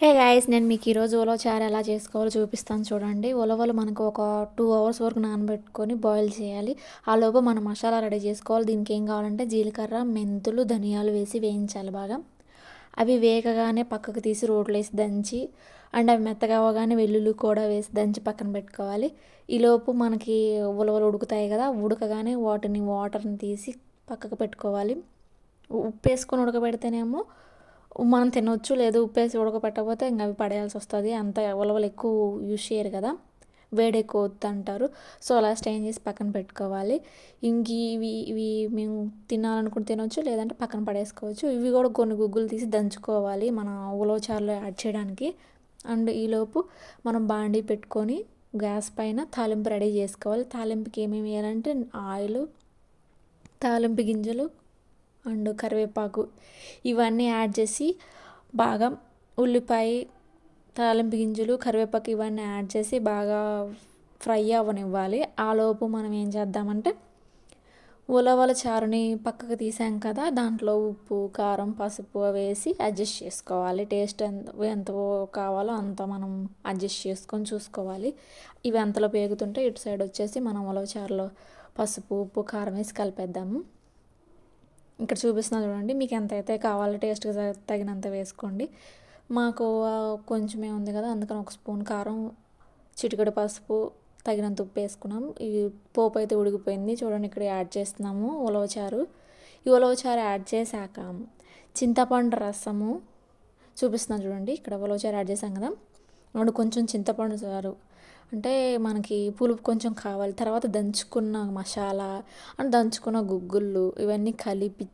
Hey guys నేను మీకు ఈరోజు ఉలవచారు ఎలా చేసుకోవాలో చూపిస్తాను చూడండి. ఉలవలు మనకు ఒక టూ అవర్స్ వరకు నానబెట్టుకొని బాయిల్ చేయాలి. ఆ లోపు మనం మసాలా రెడీ చేసుకోవాలి. దీనికి ఏం కావాలంటే జీలకర్ర మెంతులు ధనియాలు వేసి వేయించాలి బాగా. అవి వేగగానే పక్కకు తీసి రోట్లో వేసి దంచి అండ్ అవి మెత్తగా అవ్వగానే వెల్లుల్లి కూడా వేసి దంచి పక్కన పెట్టుకోవాలి. ఈలోపు మనకి ఉలవలు ఉడుకుతాయి కదా ఉడకగానే వాటిని వాటర్ని తీసి పక్కకు పెట్టుకోవాలి. ఉప్పు వేసుకొని ఉడకబెడితేనేమో మనం తినొచ్చు లేదు ఉప్పేసి ఉడకపెట్టకపోతే ఇంకా అవి పడేయాల్సి వస్తుంది. అంత ఉలవలు ఎక్కువ యూజ్ చేయరు కదా. వేడి ఎక్కువ అంటారు సో అలా స్టెయిన్ చేసి పక్కన పెట్టుకోవాలి. ఇంక ఇవి ఇవి మేము తినాలనుకుంటే తినొచ్చు లేదంటే పక్కన పడేసుకోవచ్చు. ఇవి కూడా కొన్ని గుగ్గులు తీసి దంచుకోవాలి మన ఉలవచారులో యాడ్ చేయడానికి. అండ్ ఈలోపు మనం బాండీ పెట్టుకొని గ్యాస్ పైన తాలింపు రెడీ చేసుకోవాలి. తాలింపుకి ఏమేమి వేయాలంటే ఆయిల్ తాలింపు గింజలు అండ్ కరివేపాకు ఇవన్నీ యాడ్ చేసి బాగా ఉల్లిపాయ తాలింపు గింజలు కరివేపాకు ఇవన్నీ యాడ్ చేసి బాగా ఫ్రై అవ్వనివ్వాలి. ఆలోపు మనం ఏం చేద్దామంటే ఉలవల చారుని పక్కకు తీసాం కదా దాంట్లో ఉప్పు కారం పసుపు వేసి అడ్జస్ట్ చేసుకోవాలి. టేస్ట్ ఎంత ఎంత కావాలో అంత మనం అడ్జస్ట్ చేసుకొని చూసుకోవాలి. ఇవి ఎంతలో పేగుతుంటే ఇటు సైడ్ వచ్చేసి మనం ఉలవ చారులో పసుపు ఉప్పు కారం వేసి కలిపేద్దాము. ఇక్కడ చూపిస్తున్నా చూడండి. మీకు ఎంత అయితే కావాలో టేస్ట్గా తగినంత వేసుకోండి. మాకు కొంచెమే ఉంది కదా అందుకని ఒక స్పూన్ కారం చిటికడ పసుపు తగినంత ఉప్పు వేసుకున్నాం. ఈ పోపు అయితే ఉడికిపోయింది. చూడండి ఇక్కడ యాడ్ చేస్తున్నాము ఉలవచారు ఈ ఉలవచారు యాడ్ చేశాక చింతపండు రసము చూపిస్తున్నాను చూడండి. ఇక్కడ ఉలవచారు యాడ్ చేసాం కదా. వాడు కొంచెం చింతపండు చారు అంటే మనకి పులుపు కొంచెం కావాలి. తర్వాత దంచుకున్న మసాలా అండ్ దంచుకున్న గుగ్గుళ్ళు ఇవన్నీ కలిపి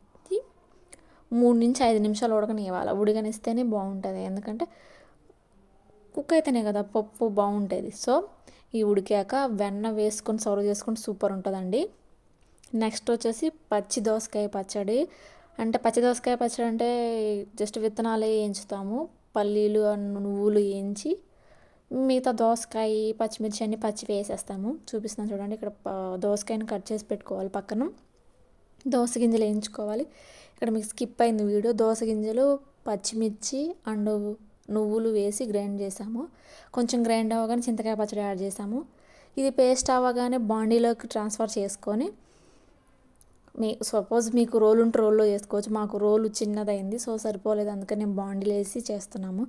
మూడు నుంచి ఐదు నిమిషాలు ఉడకనివ్వాలి. ఉడకనిస్తేనే బాగుంటుంది. ఎందుకంటే కుక్ అయితేనే కదా పప్పు బాగుంటుంది. సో ఈ ఉడికాక వెన్న వేసుకొని సర్వ్ చేసుకుంటే సూపర్ ఉంటుందండి. నెక్స్ట్ వచ్చేసి పచ్చి దోసకాయ పచ్చడి. అంటే పచ్చి దోసకాయ పచ్చడి అంటే జస్ట్ విత్తనాలే వేయించుతాము. పల్లీలు నువ్వులు వేయించి మిగతా దోసకాయ పచ్చిమిర్చి అన్ని పచ్చి వేసేస్తాము. చూపిస్తున్నాను చూడండి ఇక్కడ దోసకాయని కట్ చేసి పెట్టుకోవాలి పక్కన. దోస గింజలు వేయించుకోవాలి. ఇక్కడ మీకు స్కిప్ అయింది వీడియో. దోస గింజలు పచ్చిమిర్చి అండ్ నువ్వులు వేసి గ్రైండ్ చేసాము. కొంచెం గ్రైండ్ అవ్వగానే చింతకాయ పచ్చడి యాడ్ చేసాము. ఇది పేస్ట్ అవ్వగానే బాండీలోకి ట్రాన్స్ఫర్ చేసుకొని మీ సపోజ్ మీకు రోల్ ఉంటే రోల్లో చేసుకోవచ్చు. మాకు రోలు చిన్నదైంది సో సరిపోలేదు. అందుకని నేను బాండీలు వేసి చేస్తున్నాము.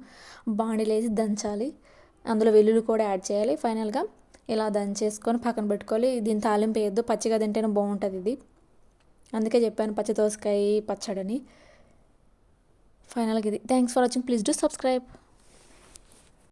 బాండీలు వేసి దంచాలి. అందులో వెల్లుల్లి కూడా యాడ్ చేయాలి. ఫైనల్గా ఇలా దంచేసుకొని పక్కన పెట్టుకోవాలి. దీని తాలింపు వేయద్దు. పచ్చిగా తింటేనే బాగుంటుంది ఇది. అందుకే చెప్పాను పచ్చి దోసకాయ పచ్చడని. ఫైనల్గా ఇది. Thanks for watching please do subscribe